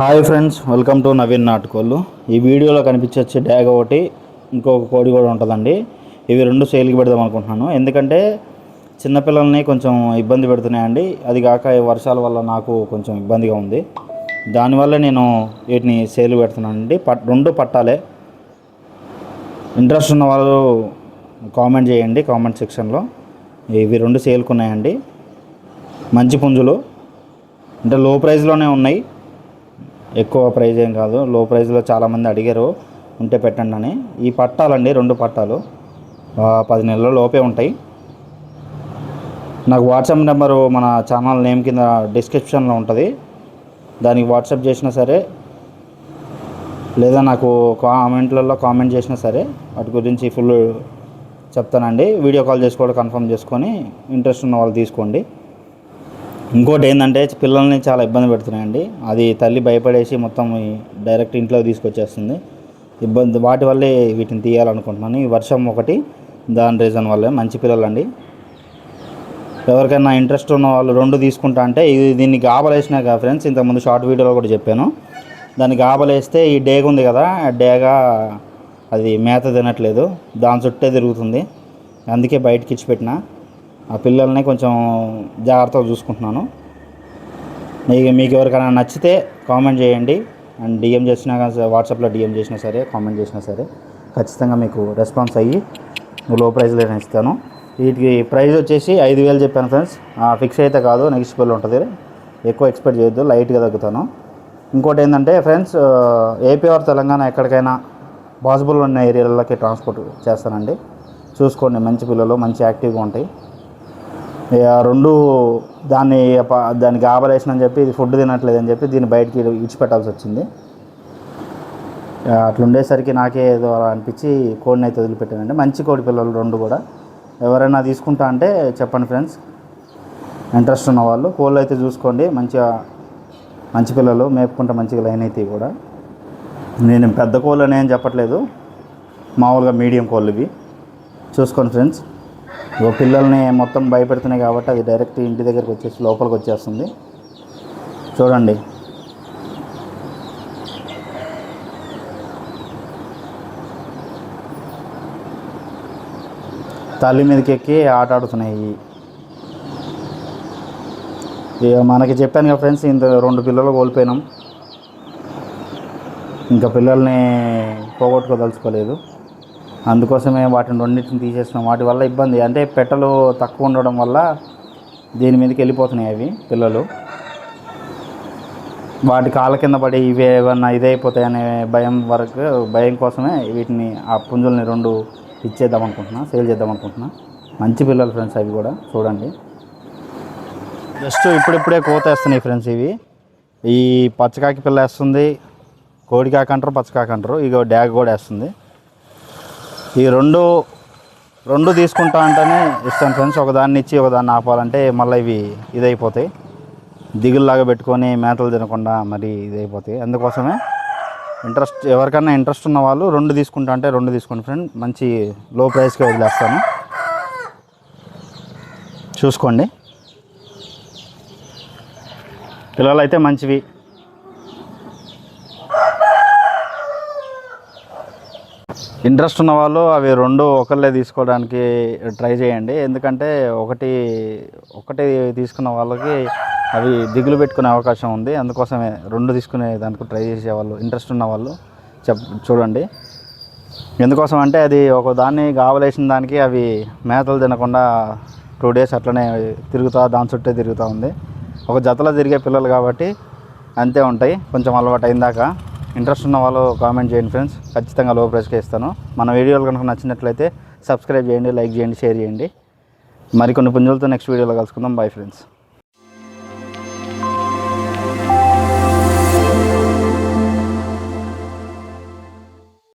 Hi friends welcome to Naveen నాటుకోళ్ళు. ఈ వీడియోలో కనిపించే డ్యాగ్ ఒకటి ఇంకొక కోడి కూడా ఉంటుందండి. ఇవి రెండు సేల్కి పెడదాం అనుకుంటున్నాను. ఎందుకంటే చిన్నపిల్లల్ని కొంచెం ఇబ్బంది పెడుతున్నాయండి. అది కాక ఈ వర్షాల వల్ల నాకు కొంచెం ఇబ్బందిగా ఉంది. దానివల్ల నేను వీటిని సేల్ పెడుతున్నానండి. పట్ రెండు పట్టాలే. ఇంట్రెస్ట్ ఉన్న వాళ్ళు కామెంట్ చేయండి కామెంట్ సెక్షన్లో. ఇవి రెండు సేల్కున్నాయండి. మంచి పుంజులు. అంటే లో ప్రైస్లోనే ఉన్నాయి. ఎక్కువ ప్రైజ్ ఏం కాదు. లో ప్రైజ్లో చాలామంది అడిగారు ఉంటే పెట్టండి అని. ఈ పట్టాలండి రెండు పట్టాలు. పది నెలల లోపే ఉంటాయి. నాకు వాట్సాప్ నెంబరు మన ఛానల్ నేమ్ కింద డిస్క్రిప్షన్లో ఉంటుంది. దానికి వాట్సాప్ చేసినా సరే లేదా నాకు కామెంట్లలో కామెంట్ చేసినా సరే వాటి గురించి ఫుల్ చెప్తానండి. వీడియో కాల్ చేసి కూడా కన్ఫర్మ్ చేసుకొని ఇంట్రెస్ట్ ఉన్న వాళ్ళు తీసుకోండి. ఇంకోటి ఏంటంటే పిల్లల్ని చాలా ఇబ్బంది పెడుతున్నాయండి. అది తల్లి భయపడేసి మొత్తం ఈ డైరెక్ట్ ఇంట్లో తీసుకొచ్చేస్తుంది. ఇబ్బంది వాటి వల్లే వీటిని తీయాలనుకుంటున్నాను. ఈ వర్షం ఒకటి దాని రీజన్ వల్లే మంచి పిల్లలండి. ఎవరికైనా ఇంట్రెస్ట్ ఉన్న వాళ్ళు రెండు తీసుకుంటా అంటే ఇది దీన్ని ఆపలేసినా కదా ఫ్రెండ్స్. ఇంతకుముందు షార్ట్ వీడియోలో కూడా చెప్పాను. దాన్ని గాబలేస్తే ఈ డేగ ఉంది కదా డేగా డేగ అది మేత తినట్లేదు. దాని చుట్టే తిరుగుతుంది. అందుకే బయటకి ఇచ్చిపెట్టిన. ఆ పిల్లల్ని కొంచెం జాగ్రత్తగా చూసుకుంటున్నాను. మీకు మీకు ఎవరికైనా నచ్చితే కామెంట్ చేయండి. అండ్ డిఎం చేసినా కానీ వాట్సాప్లో డిఎం చేసినా సరే కామెంట్ చేసినా సరే ఖచ్చితంగా మీకు రెస్పాన్స్ అయ్యి లో ప్రైస్లో ఇస్తాను. వీటికి ప్రైస్ వచ్చేసి ఐదు వేలు చెప్పాను ఫ్రెండ్స్. ఫిక్స్ అయితే కాదు నెక్స్ట్ బిల్ ఉంటుంది. ఎక్కువ ఎక్స్పెక్ట్ చేయొద్దు లైట్గా తగ్గుతాను. ఇంకోటి ఏంటంటే ఫ్రెండ్స్ ఏపీ ఆర్ తెలంగాణ ఎక్కడికైనా పాసిబుల్ ఉన్న ఏరియాలకి ట్రాన్స్పోర్ట్ చేస్తానండి. చూసుకోండి మంచి పిల్లలు మంచి యాక్టివ్గా ఉంటాయి. రెండు దాన్ని దానికి ఆపరేషన్ చెప్పి ఇది ఫుడ్ తినట్లేదు అని చెప్పి దీన్ని బయటికి ఇచ్చిపెట్టాల్సి వచ్చింది. అట్లుండేసరికి అట్లా ఉండేసరికి నాకే ఏదో అలా అనిపించి కోడిని అయితే వదిలిపెట్టానండి. మంచి కోడి పిల్లలు రెండు కూడా. ఎవరైనా తీసుకుంటా అంటే చెప్పండి ఫ్రెండ్స్. ఇంట్రెస్ట్ ఉన్న వాళ్ళు కోళ్ళు అయితే చూసుకోండి. మంచిగా మంచి పిల్లలు మేపుకుంటే మంచిగా లైన్ అవుతాయి కూడా. నేను పెద్ద కోళ్ళు అని ఏం చెప్పట్లేదు. మామూలుగా మీడియం కోళ్ళు ఇవి. చూసుకోండి ఫ్రెండ్స్. ఓ పిల్లల్ని మొత్తం భయపెడుతున్నాయి కాబట్టి అది డైరెక్ట్ ఇంటి దగ్గరికి వచ్చేసి లోపలికి వచ్చేస్తుంది. చూడండి. తల్లి మీదకి ఎక్కి ఆట ఆడుతున్నాయి. ఇక మనకి చెప్పాను కదా ఫ్రెండ్స్ ఇంత రెండు పిల్లలు కోల్పోయినాం. ఇంకా పిల్లల్ని పోగొట్టుకోదలుచుకోలేదు. అందుకోసమే వాటిని రెండింటిని తీసేస్తున్నాం. వాటి వల్ల ఇబ్బంది. అంటే పెట్టలు తక్కువ ఉండడం వల్ల దీని మీదకి వెళ్ళిపోతున్నాయి అవి పిల్లలు. వాటి కాళ్ళ కింద పడి ఇవి ఏమన్నా ఇదైపోతాయనే భయం వరకు భయం కోసమే వీటిని ఆ పుంజుల్ని రెండు ఇచ్చేద్దాం అనుకుంటున్నా సేల్ చేద్దాం అనుకుంటున్నా. మంచి పిల్లలు ఫ్రెండ్స్ అవి కూడా చూడండి. జస్ట్ ఇప్పుడిప్పుడే కోత వేస్తున్నాయి ఫ్రెండ్స్ ఇవి. ఈ పచ్చకాకి పిల్ల వేస్తుంది కోడికాక అంటారు పచ్చకాక అంటారు. ఇగో డ్యాగ్ కూడా వేస్తుంది. ఈ రెండు రెండు తీసుకుంటా అంటేనే ఇస్తాను ఫ్రెండ్స్. ఒకదాన్ని ఇచ్చి ఒకదాన్ని ఆపాలంటే మళ్ళీ ఇవి ఇదైపోతాయి. దిగుల్లాగా పెట్టుకొని మేతలు తినకుండా మరి ఇదైపోతాయి. అందుకోసమే ఇంట్రెస్ట్ ఎవరికైనా ఇంట్రెస్ట్ ఉన్న వాళ్ళు రెండు తీసుకుంటా అంటే రెండు తీసుకోండి ఫ్రెండ్. మంచి లో ప్రైస్కి వదిలేస్తాను. చూసుకోండి. పిల్లలు అయితే మంచివి. ఇంట్రెస్ట్ ఉన్న వాళ్ళు అవి రెండు ఒకళ్ళే తీసుకోవడానికి ట్రై చేయండి. ఎందుకంటే ఒకటి ఒకటి తీసుకున్న వాళ్ళకి అవి దిగులు పెట్టుకునే అవకాశం ఉంది. అందుకోసమే రెండు తీసుకునే దానికి ట్రై చేసే వాళ్ళు ఇంట్రెస్ట్ ఉన్న వాళ్ళు చెప్ చూడండి. ఎందుకోసం అంటే అది ఒక దాన్ని గావలేసిన దానికి అవి మేతలు తినకుండా టూ డేస్ అట్లనే తిరుగుతా దాని చుట్టే తిరుగుతూ ఉంది. ఒక జతలో తిరిగే పిల్లలు కాబట్టి అంతే ఉంటాయి. కొంచెం అలవాటు అయిందాక ఇంట్రెస్ట్ ఉన్న వాళ్ళు కామెంట్ చేయండి ఫ్రెండ్స్. ఖచ్చితంగా లో ప్రైస్కే ఇస్తాను. మన వీడియోలు కనుక నచ్చినట్లయితే సబ్స్క్రైబ్ చేయండి లైక్ చేయండి షేర్ చేయండి. మరికొన్ని పుంజులతో నెక్స్ట్ వీడియోలో కలుసుకుందాం. Bye friends